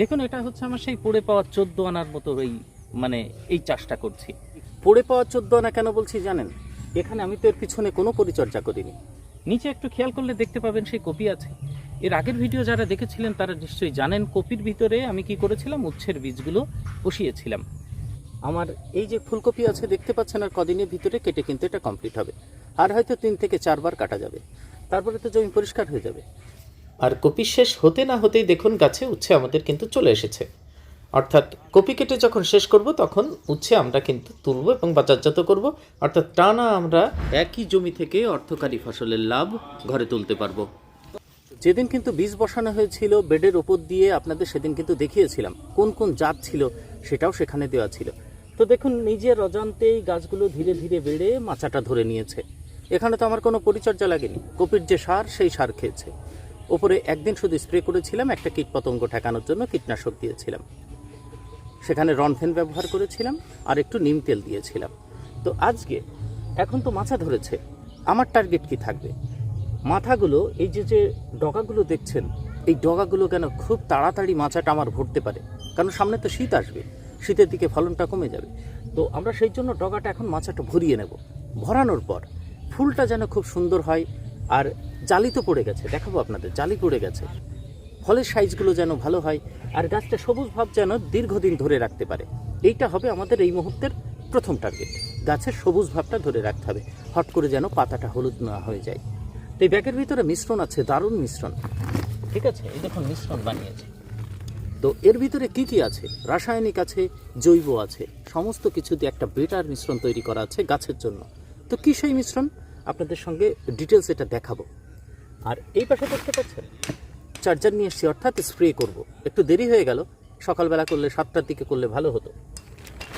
দেখুন, এটা হচ্ছে আমার সেই পড়ে পাওয়া চোদ্দ আনার মতো ওই মানে এই চাষটা করছি। পড়ে পাওয়া চোদ্দ আনা কেন বলছি জানেন? এখানে আমি তো এর পিছনে কোনো পরিচর্যা করিনি। নিচে একটু খেয়াল করলে দেখতে পাবেন সেই কপি আছে। এর আগের ভিডিও যারা দেখেছিলেন, তারা নিশ্চয়ই জানেন, কপির ভিতরে আমি কি করেছিলাম? উচ্ছের বীজগুলো বসিয়েছিলাম। আমার এই যে ফুলকপি আছে, দেখতে পাচ্ছেন, আর কদিনের ভিতরে কেটে কিন্তু এটা কমপ্লিট হবে। আর হয়তো তিন থেকে চারবার কাটা যাবে। তারপরে তো জমি পরিষ্কার হয়ে যাবে। আর কপি শেষ হতে না হতেই দেখুন গাছে উচ্ছে আমাদের কিন্তু চলে এসেছে। অর্থাৎ কপি কেটে যখন শেষ করব, তখন উচ্ছে আমরা কিন্তু তুলব এবং বাজারজাত করব। অর্থাৎ টানা আমরা একই জমি থেকে অর্থকারী ফসলের লাভ ঘরে তুলতে পারব। যেদিন কিন্তু বীজ বসানো হয়েছিল, বেডের ওপর দিয়ে আপনাদের সেদিন কিন্তু দেখিয়েছিলাম কোন কোন জাত ছিল, সেটাও সেখানে দেওয়া ছিল। তো দেখুন, নিজের অজান্তেই গাছগুলো ধীরে ধীরে বেড়ে মাচাটা ধরে নিয়েছে। এখানে তো আমার কোনো পরিচর্যা লাগেনি। কপির যে সার, সেই সার খেয়েছে। ওপরে একদিন শুধু স্প্রে করেছিলাম, একটা কীটপতঙ্গ ঠেকানোর জন্য কীটনাশক দিয়েছিলাম। সেখানে রনফেন ব্যবহার করেছিলাম আর একটু নিম তেল দিয়েছিলাম। তো আজকে এখন তো মাছা ধরেছে, আমার টার্গেট কি থাকবে? মাথাগুলো, এই যে যে ডগাগুলো দেখছেন, এই ডগাগুলো কেন খুব তাড়াতাড়ি মাচাটা আমার ভরতে পারে? কারণ সামনে তো শীত আসবে, শীতের দিকে ফলনটা কমে যাবে। তো আমরা সেই জন্য ডগাটা এখন মাচাটা ভরিয়ে নেব। ভরানোর পর ফুলটা যেন খুব সুন্দর হয় আর জালি তো পড়ে গেছে, দেখাবো আপনাদের, জালি পড়ে গেছে। ফলের সাইজগুলো যেন ভালো হয়, আর গাছটা সবুজ ভাব যেন দীর্ঘদিন ধরে রাখতে পারে। এইটা হবে আমাদের এই মুহূর্তের প্রথম টার্গেট গাছের সবুজ ভাবটা ধরে রাখতে হবে, হট করে যেন পাতাটা হলুদ না হয়ে যায়। তো এই ব্যাগের ভিতরে মিশ্রণ আছে, দারুণ মিশ্রণ। ঠিক আছে, এই দেখুন মিশ্রণ বানিয়েছে। তো এর ভিতরে কি কি আছে? রাসায়নিক আছে, জৈব আছে, সমস্ত কিছুতে একটা বেটার মিশ্রণ তৈরি করা আছে গাছের জন্য। তো কী সেই মিশ্রণ? আপনাদের সঙ্গে ডিটেলস এটা দেখাবো। আর এই পাশে দেখতে পাচ্ছেন চার্জার নিয়ে এসছি, অর্থাৎ স্প্রে করব। একটু দেরি হয়ে গেল, সকালবেলা করলে, সাতটার দিকে করলে ভালো হতো।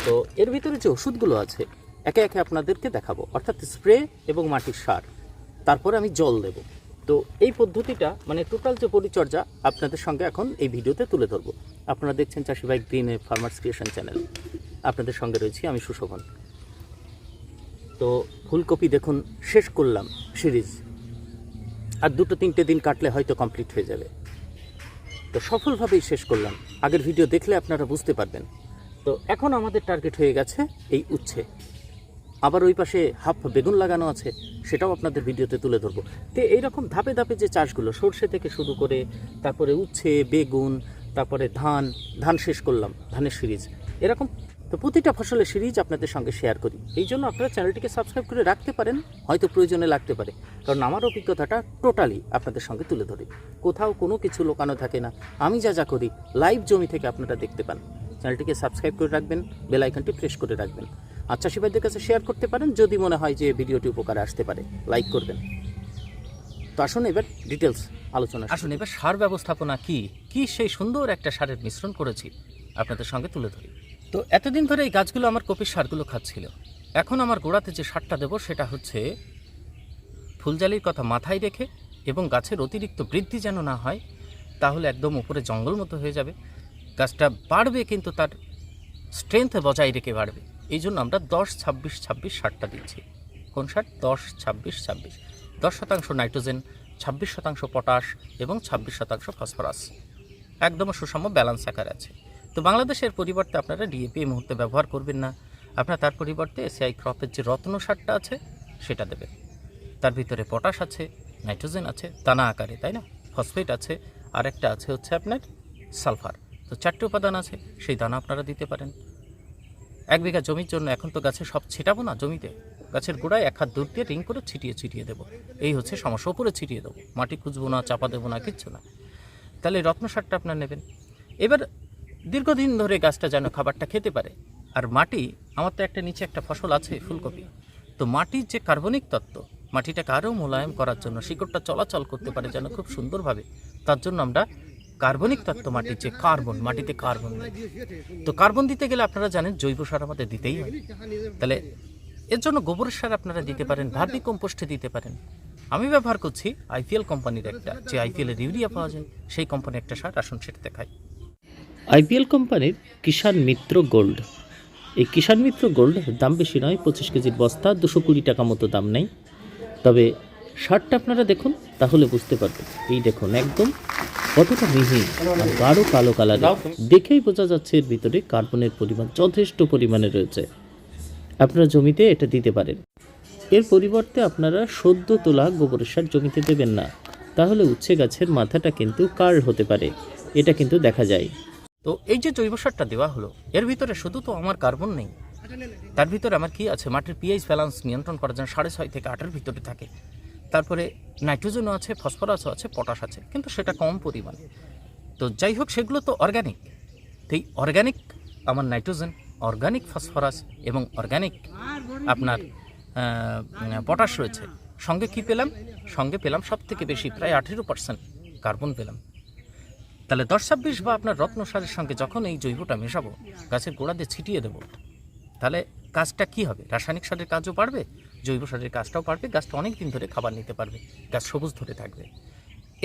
তো এর ভিতরে যে ওষুধগুলো আছে, একে একে আপনাদেরকে দেখাবো। অর্থাৎ স্প্রে এবং মাটির সার। তারপরে আমি জল দেব। তো এই পদ্ধতিটা মানে টোটাল যে পরিচর্যা, আপনাদের সঙ্গে এখন এই ভিডিওতে তুলে ধরবো। আপনারা দেখছেন চাষি ভাই গ্রিন ফার্মার্স ক্রিয়েশন চ্যানেল আপনাদের সঙ্গে রয়েছি আমি সুশোভন। তো ফুলকপি দেখুন, শেষ করলাম সিরিজ। আর দুটো তিনটে দিন কাটলে হয়তো কমপ্লিট হয়ে যাবে। তো সফলভাবেই শেষ করলাম। আগের ভিডিও দেখলে আপনারা বুঝতে পারবেন। তো এখন আমাদের টার্গেট হয়ে গেছে এই উচ্ছে। আবার ওই পাশে হাফ বেগুন লাগানো আছে, সেটাও আপনাদের ভিডিওতে তুলে ধরবো। তো এইরকম ধাপে ধাপে যে চাষগুলো, সর্ষে থেকে শুরু করে তারপরে উচ্ছে, বেগুন, তারপরে ধান ধান শেষ করলাম, ধানের সিরিজ। এরকম তো প্রতিটা ফসলের সিরিজ আপনাদের সঙ্গে শেয়ার করি। এই জন্য আপনারা চ্যানেলটিকে সাবস্ক্রাইব করে রাখতে পারেন, হয়তো প্রয়োজনে লাগতে পারে। কারণ আমার অভিজ্ঞতাটা টোটালি আপনাদের সঙ্গে তুলে ধরি। কোথাও কোনো কিছু লোকানো থাকে না। আমি যা যা করি লাইভ জমি থেকে আপনারা দেখতে পান। চ্যানেলটিকে সাবস্ক্রাইব করে রাখবেন বেল আইকনটি প্রেস করে রাখবেন। আর চাষিভাইদের কাছে শেয়ার করতে পারেন, যদি মনে হয় যে ভিডিওটি উপকারে আসতে পারে লাইক করবেন। তো আসুন এবার ডিটেলস আলোচনা আসুন এবার সার ব্যবস্থাপনা কি? কি সেই সুন্দর একটা সারের মিশ্রণ করেছি? আপনাদের সঙ্গে তুলে ধরি। তো এতদিন ধরে এই গাছগুলো আমার কপির সারগুলো খাচ্ছিল। এখন আমার গোড়াতে যে সারটা দেবো সেটা হচ্ছে ফুলজালির কথা মাথায় রেখে এবং গাছের অতিরিক্ত বৃদ্ধি যেন না হয়, তাহলে একদম উপরে জঙ্গল মতো হয়ে যাবে। গাছটা বাড়বে কিন্তু তার স্ট্রেংথ বজায় রেখে বাড়বে। এই জন্য আমরা দশ ছাব্বিশ ছাব্বিশ সারটা দিচ্ছি। কোন সার? দশ ছাব্বিশ ছাব্বিশ। দশ শতাংশ নাইট্রোজেন, ছাব্বিশ শতাংশ পটাশ এবং ছাব্বিশ শতাংশ ফসফরাস। একদম সুষম ব্যালেন্স আকার আছে। তো বাংলাদেশের পরিবর্তে আপনারা ডিএপি এই মুহূর্তে ব্যবহার করবেন না। আপনার তার পরিবর্তে এসিআই ক্রপের যে রত্ন সারটা আছে, সেটা দেবেন। তার ভিতরে পটাশ আছে নাইট্রোজেন আছে, দানা আকারে, তাই না? ফসফেট আছে আর একটা আছে হচ্ছে আপনার সালফার তো চারটে উপাদান আছে, সেই দানা আপনারা দিতে পারেন। এক বিঘা জমির জন্য এখন তো গাছে সব ছিটাবো না জমিতে। গাছের গোড়ায় এক হাত দূর দিয়ে রিং করে ছিটিয়ে ছিটিয়ে দেবো। এই হচ্ছে সমস্যা, উপরে ছিটিয়ে দেবো। মাটি খুঁজবো না, চাপা দেবো না, কিচ্ছু না। তাহলে রত্ন সারটা আপনার নেবেন। এবার দীর্ঘদিন ধরে গাছটা যেন খাবারটা খেতে পারে। আর মাটি, আমার তো একটা নিচে একটা ফসল আছে, ফুলকপি। তো মাটির যে কার্বনিক তত্ত্ব, মাটিটাকে আরও মোলায়েম করার জন্য শিকড়টা চলাচল করতে পারে যেন খুব সুন্দরভাবে, তার জন্য আমরা কার্বনিক তত্ত্ব মাটির যে কার্বন, মাটিতে কার্বন তো কার্বন দিতে গেলে আপনারা জানেন জৈব সার আমাদের দিতেই হয়। তাহলে এর জন্য গোবরের সার আপনারা দিতে পারেন, ভার্মি কম্পোস্টে দিতে পারেন। আমি ব্যবহার করছি আইপিএল কোম্পানির একটা, যে আইপিএল এর ইউরিয়া পাওয়া যায়, সেই কোম্পানির একটা সার আসুন সেটা দেখাই আইপিএল কোম্পানির কিষাণ মিত্র গোল্ড। এই কিষাণ মিত্র গোল্ড দাম বেশি নয় পঁচিশ কেজির বস্তা দুশো কুড়ি টাকা মতো দাম নেই। তবে শার্টটা আপনারা দেখুন তাহলে বুঝতে পারবেন। এই দেখুন একদম কতটা মিহি আর গাঢ় কালো কালার দেখেই বোঝা যাচ্ছে এর ভিতরে কার্বনের পরিমাণ যথেষ্ট পরিমাণে রয়েছে। আপনারা জমিতে এটা দিতে পারেন। এর পরিবর্তে আপনারা সদ্য তোলা গোবর সার জমিতে দেবেন না। তাহলে উচ্ছে গাছের মাথাটা কিন্তু কার হতে পারে। এটা কিন্তু দেখা যায়। তো এই যে জৈব সারটা দেওয়া হলো, এর ভিতরে শুধু তো আমার কার্বন নেই। তার ভিতরে আমার কি আছে? মাটির পিএইচ ব্যালেন্স নিয়ন্ত্রণ করার জন্য সাড়ে ছয় থেকে আটের ভিতরে থাকে। তারপরে নাইট্রোজেনও আছে, ফসফরাসও আছে, পটাশ আছে, কিন্তু সেটা কম পরিমাণে। তো যাই হোক, সেগুলো তো অর্গানিক তো এই অর্গানিক আমার নাইট্রোজেন অর্গানিক ফসফরাস এবং অর্গানিক আপনার পটাশ রয়েছে। সঙ্গে কি পেলাম? সঙ্গে পেলাম সব থেকে বেশি, প্রায় আঠেরো পার্সেন্ট কার্বন পেলাম। তাহলে দশ ছাব্বিশ বা আপনার রত্ন সারের সঙ্গে যখন এই জৈবটা মেশাবো, গাছের গোড়াতে ছিটিয়ে দেবো। তাহলে কাজটা কি হবে? রাসায়নিক সারের কাজও বাড়বে জৈব সারের কাজটাও বাড়বে গাছটা অনেক দিন ধরে খাবার নিতে পারবে, গাছ সবুজ ধরে থাকবে।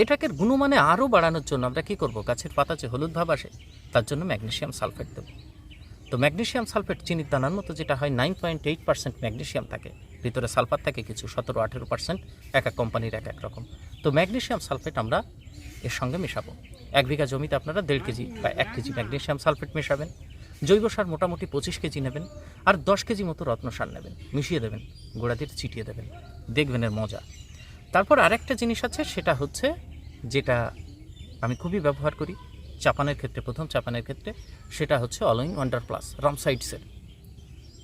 এটাকে গুণমানে আরও বাড়ানোর জন্য আমরা কি করব? গাছের পাতা যে হলুদ ভাব আসে, তার জন্য ম্যাগনেসিয়াম সালফেট দেবো। তো ম্যাগনেসিয়াম সালফেট চিনির দানার মতো যেটা হয়, nine point eight percent magnesium থাকে। ভিতরে সালফার থাকে কিছু, সতেরো আঠেরো পার্সেন্ট, এক এক কোম্পানির এক এক রকম। তো ম্যাগনেসিয়াম সালফেট আমরা এর সঙ্গে মেশাবো। এক বিঘা জমিতে আপনারা দেড় কেজি বা এক কেজি ম্যাগনেসিয়াম সালফেট মেশাবেন, জৈব সার মোটামুটি পঁচিশ কেজি নেবেন আর দশ কেজি মতো রত্ন সার নেবেন, মিশিয়ে দেবেন, গোড়া দিয়ে ছিটিয়ে দেবেন, দেখবেন এর মজা। তারপর আরেকটা জিনিস আছে, সেটা হচ্ছে যেটা আমি খুবই ব্যবহার করি, চাপানের ক্ষেত্রে, প্রথম চাপানের ক্ষেত্রে, সেটা হচ্ছে অলইন ওয়ান্ডার প্লাস রমসাইডসের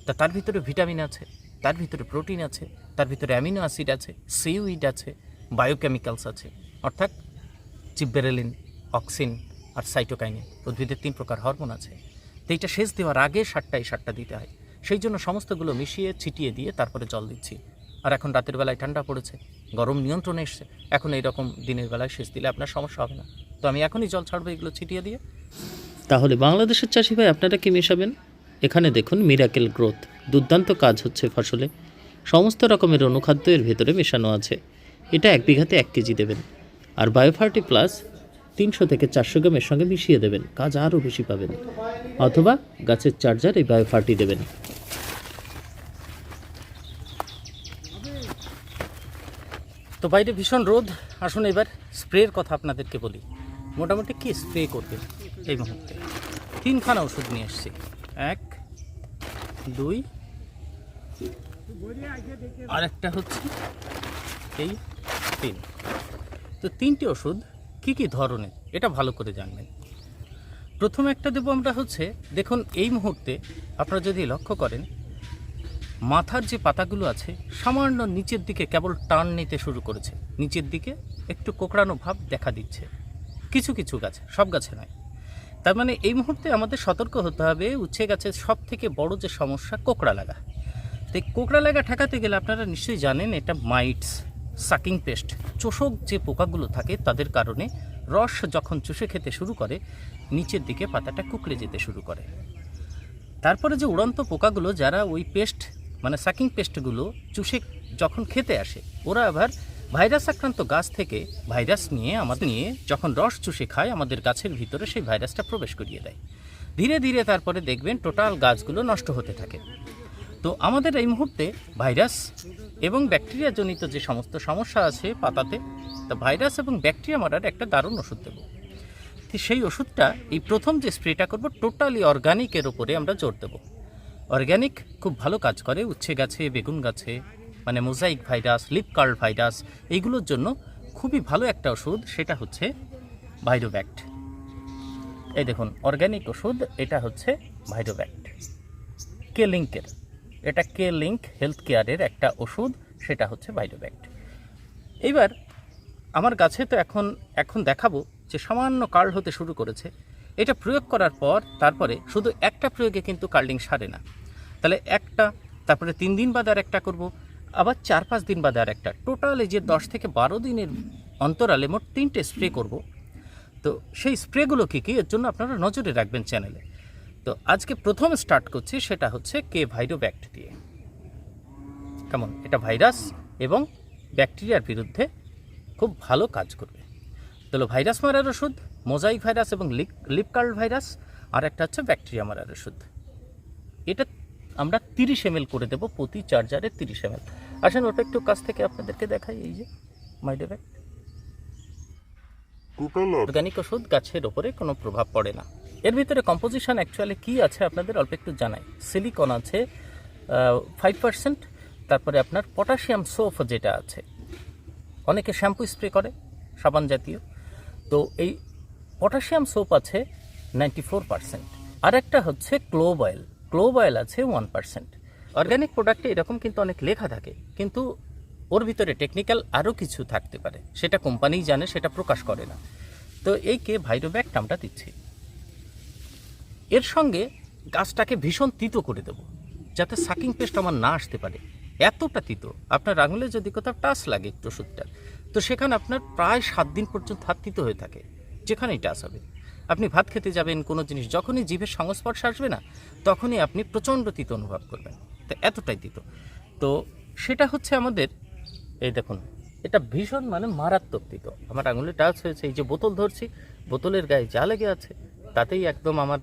তা তার ভিতরে ভিটামিন আছে, তার ভিতরে প্রোটিন আছে, তার ভিতরে অ্যামিনো অ্যাসিড আছে, সিউইড আছে, বায়োকেমিক্যালস আছে, অর্থাৎ জিব্বেরেলিন অক্সিন আর সাইটোকাইনিন উদ্ভিদের তিন প্রকার হরমোন আছে। তো এইটা সেচ দেওয়ার আগে সারটা এই সারটা দিতে হয়। সেই জন্য সমস্তগুলো মিশিয়ে, ছিটিয়ে দিয়ে তারপরে জল দিচ্ছি। আর এখন রাতের বেলায় ঠান্ডা পড়েছে, গরম নিয়ন্ত্রণে এসছে। এখন এইরকম দিনের বেলায় সেচ দিলে আপনার সমস্যা হবে না। তো আমি এখনই জল ছাড়বো, এগুলো ছিটিয়ে দিয়ে। তাহলে বাংলাদেশের চাষি ভাই আপনারা কি মেশাবেন? এখানে দেখুন মিরাকেল গ্রোথ দুর্দান্ত কাজ হচ্ছে ফসলে। সমস্ত রকমের অনুখাদ্য এর ভেতরে মেশানো আছে। এটা এক বিঘাতে এক কেজি দেবেন। আর বায়োফার্টি প্লাস তিনশো থেকে চারশো গ্রামের সঙ্গে মিশিয়ে দেবেন। কাজ আরও বেশি পাবেন। অথবা গাছের চার্জার এই বায়োফার্টি দেবেন। তো বাইরে ভীষণ রোদ। আসুন এবার স্প্রের কথা আপনাদেরকে বলি। মোটামুটি কি স্প্রে করবে এই মুহূর্তে? তিনখানা ওষুধ নিয়ে এসছি। এক, দুই আর একটা হচ্ছে এই তিন। তো তিনটি ওষুধ কি কি ধরনের, এটা ভালো করে জানবেন। প্রথম একটা দেবো আমরা হচ্ছে, দেখুন এই মুহূর্তে আপনারা যদি লক্ষ্য করেন, মাথার যে পাতাগুলো আছে সামান্য নিচের দিকে কেবল টান নিতে শুরু করেছে। নিচের দিকে একটু কোকড়ানো ভাব দেখা দিচ্ছে। কিছু কিছু গাছে, সব গাছে নয়। তার মানে এই মুহূর্তে আমাদের সতর্ক হতে হবে, উচ্ছে গাছের সব থেকে বড় যে সমস্যা, কোকড়া লাগা। তো এই কোকড়া লাগা ঠেকাতে গেলে আপনারা নিশ্চয়ই জানেন এটা মাইটস। সাকিং পেস্ট চোষক যে পোকাগুলো থাকে তাদের কারণে রস যখন চুষে খেতে শুরু করে, নিচের দিকে পাতাটা কুকড়ে যেতে শুরু করে। তারপরে যে উড়ন্ত পোকাগুলো যারা ওই পেস্ট মানে সাকিং পেস্টগুলো চুষে যখন খেতে আসে, ওরা আবার ভাইরাস আক্রান্ত গাছ থেকে ভাইরাস নিয়ে আমাদের নিয়ে যখন রস চুষে খায়, আমাদের গাছের ভিতরে সেই ভাইরাসটা প্রবেশ করিয়ে দেয়। ধীরে ধীরে তারপরে দেখবেন টোটাল গাছগুলো নষ্ট হতে থাকে। তো আমাদের এই মুহূর্তে ভাইরাস এবং ব্যাকটেরিয়া জনিত যে সমস্ত সমস্যা আছে পাতাতে, তা ভাইরাস এবং ব্যাকটেরিয়া মারার একটা দারুণ ওষুধ দেবো। সেই ওষুধটা, এই প্রথম যে স্প্রেটা করব, টোটালি অর্গানিকের ওপরে আমরা জোর দেবো। অর্গ্যানিক খুব ভালো কাজ করে, উচ্ছে গাছে, বেগুন গাছে মানে mosaic virus, leaf curl virus, এইগুলোর জন্য খুবই ভালো একটা ওষুধ, সেটা হচ্ছে ভাইরোব্যাক্ট। এই দেখুন অর্গ্যানিক ওষুধ, এটা হচ্ছে ভাইরোব্যাক্ট। কে লিঙ্কের? এটা কে লিঙ্ক হেলথ কেয়ারের একটা ওষুধ, সেটা হচ্ছে ভাইরোব্যাক্ট এইবার আমার গাছে তো এখন এখন দেখাবো যে সামান্য কার্ল হতে শুরু করেছে। এটা প্রয়োগ করার পর, তারপরে শুধু একটা প্রয়োগে কিন্তু কার্লিং সারে না। তাহলে একটা, তারপরে তিন দিন বাদে আর একটা করব, আবার চার পাঁচ দিন বাদে আর একটা টোটাল যে দশ থেকে বারো দিনের অন্তরালে মোট তিনটে স্প্রে করব। তো সেই স্প্রেগুলো কী কী? এর জন্য আপনারা নজরে রাখবেন চ্যানেলে তো আজকে প্রথম স্টার্ট করছি সেটা হচ্ছে কে ভাইরোব্যাক্ট দিয়ে। কেমন? এটা ভাইরাস এবং ব্যাকটেরিয়ার বিরুদ্ধে খুব ভালো কাজ করবে। তাহলে ভাইরাস মারার ওষুধ মোজাইক ভাইরাস এবং লিপ লিপকার্ল ভাইরাস আর একটা হচ্ছে ব্যাকটেরিয়া মারার ওষুধ। এটা আমরা তিরিশ এম করে দেবো প্রতি চার্জারে তিরিশ এম আসেন ওটা একটু কাছ থেকে আপনাদেরকে দেখাই এই যে মাইডোব্যাক্ট অর্গানিক ওষুধ গাছের ওপরে কোনো প্রভাব পড়ে না। এর ভিতরে কম্পোজিশন অ্যাকচুয়ালি কি আছে আপনাদের অল্প একটু জানাই। সিলিকন আছে ফাইভ পার্সেন্ট তারপরে আপনার পটাশিয়াম সোফ যেটা আছে। অনেকে শ্যাম্পু স্প্রে করে, সাবান জাতীয়। তো এই পটাশিয়াম সোপ আছে নাইনটি ফোর পার্সেন্ট আর একটা হচ্ছে ক্লোভ অয়েল ক্লোভ অয়েল আছে ওয়ান পার্সেন্ট অর্গ্যানিক প্রোডাক্টে এরকম কিন্তু অনেক লেখা থাকে, কিন্তু ওর ভিতরে টেকনিক্যাল আরও কিছু থাকতে পারে। সেটা কোম্পানিই জানে, সেটা প্রকাশ করে না। তো এই কে ভাইরোব্যাক নামটা দিচ্ছি। এর সঙ্গে গাছটাকে ভীষণ তিতো করে দেবো, যাতে সাকিং পেস্ট আমার না আসতে পারে। এতটা তিতো। আপনার আঙুলে যদি কোথাও টাচ লাগে একটু ওষুধটা তো সেখানে আপনার প্রায় সাত দিন পর্যন্ত হাত তিতো হয়ে থাকে, যেখানেই টাচ হবে। আপনি ভাত খেতে যাবেন, কোনো জিনিস, যখনই জিভের সংস্পর্শ আসবে না, তখনই আপনি প্রচণ্ড তিতো অনুভব করবেন। তো এতটাই তিতো। তো সেটা হচ্ছে আমাদের, এই দেখুন, এটা ভীষণ মানে মারাত্মক তিতো। আমার আঙুলে টাচ হয়েছে, এই যে বোতল ধরছি, বোতলের গায়ে যা লেগে আছে, তাতেই একদম আমার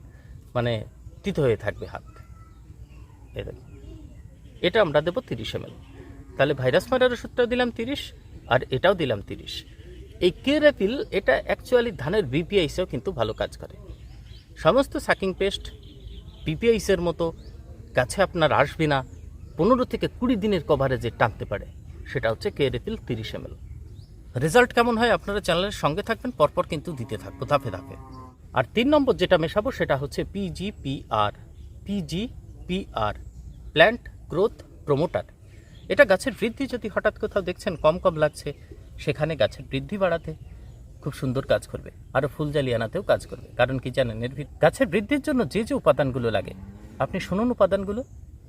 মানে তিতো হয়ে থাকবে হাত। এটা আমরা দেবো তিরিশ এম তাহলে ভাইরাস মারার ওষুধটাও দিলাম তিরিশ, আর এটাও দিলাম তিরিশ। এই কেরাপিল এটা অ্যাকচুয়ালি ধানের বিপিআইসেও কিন্তু ভালো কাজ করে। সমস্ত সাকিং পেস্ট বিপিআইসের মতো, গাছে আপনার আসবে না, পনেরো থেকে কুড়ি দিনের কভারেজে টানতে পারে। সেটা হচ্ছে কেরেপিল তিরিশ এম রেজাল্ট কেমন হয় আপনারা চ্যানেলের সঙ্গে থাকবেন, পরপর কিন্তু দিতে থাকব, ধাপে ধাপে। আর তিন নম্বর যেটা মেশাবো সেটা হচ্ছে PGPR PGPR plant growth promoter এটা গাছের বৃদ্ধি যদি হঠাৎ কোথাও দেখছেন, কম কম লাগছে, সেখানে গাছের বৃদ্ধি বাড়াতে খুব সুন্দর কাজ করবে। আরও ফুল জালি আনাতেও কাজ করবে। কারণ কি জানেন, এর গাছের বৃদ্ধির জন্য যে যে উপাদানগুলো লাগে, আপনি শুনুন উপাদানগুলো,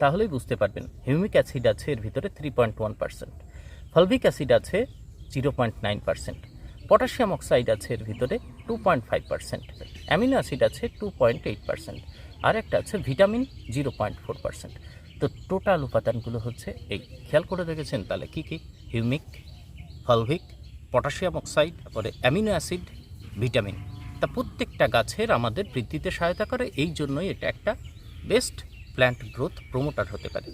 তাহলেই বুঝতে পারবেন। হিউমিক অ্যাসিড আছে এর ভিতরে three point one percent fulvic acid আছে zero point nine percent potassium oxide আছে এর ভিতরে two point five percent amino acid আছে টু পয়েন্ট এইট পার্সেন্ট আর একটা আছে vitamin zero point four percent তো টোটাল উপাদানগুলো হচ্ছে এই। খেয়াল করে দেখেছেন তাহলে কী কী? হিউমিক, ফলভিক, পটাশিয়াম অক্সাইড, তারপরে অ্যামিনো অ্যাসিড, ভিটামিন। তা প্রত্যেকটা গাছের আমাদের বৃদ্ধিতে সহায়তা করে। এই জন্যই এটা একটা বেস্ট প্ল্যান্ট গ্রোথ প্রমোটার হতে পারে।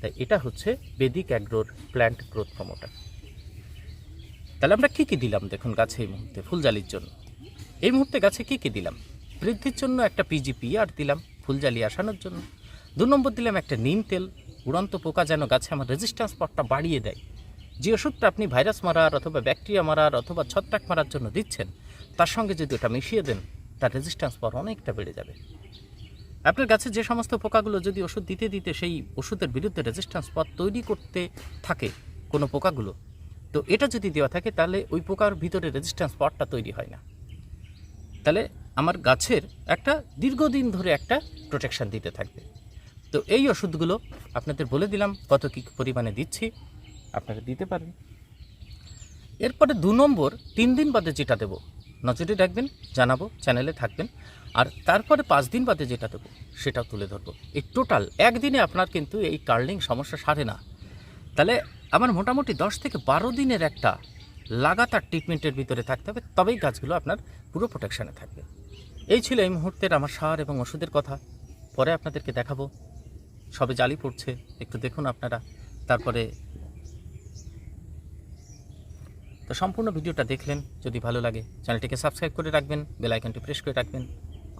তাই এটা হচ্ছে বেদিক অ্যাগ্রোর প্ল্যান্ট গ্রোথ প্রমোটার তাহলে আমরা কী কী দিলাম দেখুন গাছে এই মুহূর্তে ফুলজালির জন্য। এই মুহূর্তে গাছে কী কী দিলাম? বৃদ্ধির জন্য একটা পিজিপি আর দিলাম ফুলজালি আসানোর জন্য। দু নম্বর দিলাম একটা নিম তেল। উড়ন্ত পোকা যেন গাছে আমার রেজিস্ট্যান্স পটটা বাড়িয়ে দেয়। যে ওষুধটা আপনি ভাইরাস মারার অথবা ব্যাকটেরিয়া মারার অথবা ছত্রাক মারার জন্য দিচ্ছেন, তার সঙ্গে যদি ওটা মিশিয়ে দেন, তার রেজিস্ট্যান্স পাওয়ার অনেকটা বেড়ে যাবে। আপনার গাছে যে সমস্ত পোকাগুলো যদি ওষুধ দিতে দিতে সেই ওষুধের বিরুদ্ধে রেজিস্ট্যান্স পথ তৈরি করতে থাকে কোনো পোকাগুলো, তো এটা যদি দেওয়া থাকে, তাহলে ওই পোকার ভিতরে রেজিস্ট্যান্স পথটা তৈরি হয় না। তাহলে আমার গাছের একটা দীর্ঘদিন ধরে একটা প্রোটেকশন দিতে থাকবে। তো এই ওষুধগুলো আপনাদের বলে দিলাম, কত কী পরিমাণে দিচ্ছি, আপনারা দিতে পারেন। এরপরে দু নম্বর, তিন দিন বাদে যেটা দেবো, নজরে রাখবেন, জানাব চ্যানেলে থাকবেন, আর তারপরে পাঁচ দিন বাদে যেটা দেবো, সেটাও তুলে ধরবো। এই টোটাল একদিনে আপনার কিন্তু এই কার্লিং সমস্যা সারে না। তাহলে আমার মোটামুটি দশ থেকে বারো দিনের একটা লাগাতার ট্রিটমেন্টের ভিতরে থাকতে হবে, তবেই গাছগুলো আপনার পুরো প্রোটেকশানে থাকবে। এই ছিল এই মুহূর্তের আমার সার এবং ওষুধের কথা। পরে আপনাদেরকে দেখাবো। সবে জালি পড়ছে। একটু দেখুন আপনারা। তারপরে তো সম্পূর্ণ ভিডিওটা দেখলেন। যদি ভালো লাগে, চ্যানেলটিকে সাবস্ক্রাইব করে রাখবেন বেল আইকনটি প্রেস করে রাখবেন,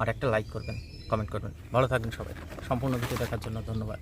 আর একটা লাইক করবেন কমেন্ট করবেন। ভালো থাকবেন সবাই। সম্পূর্ণ ভিডিও দেখার জন্য ধন্যবাদ।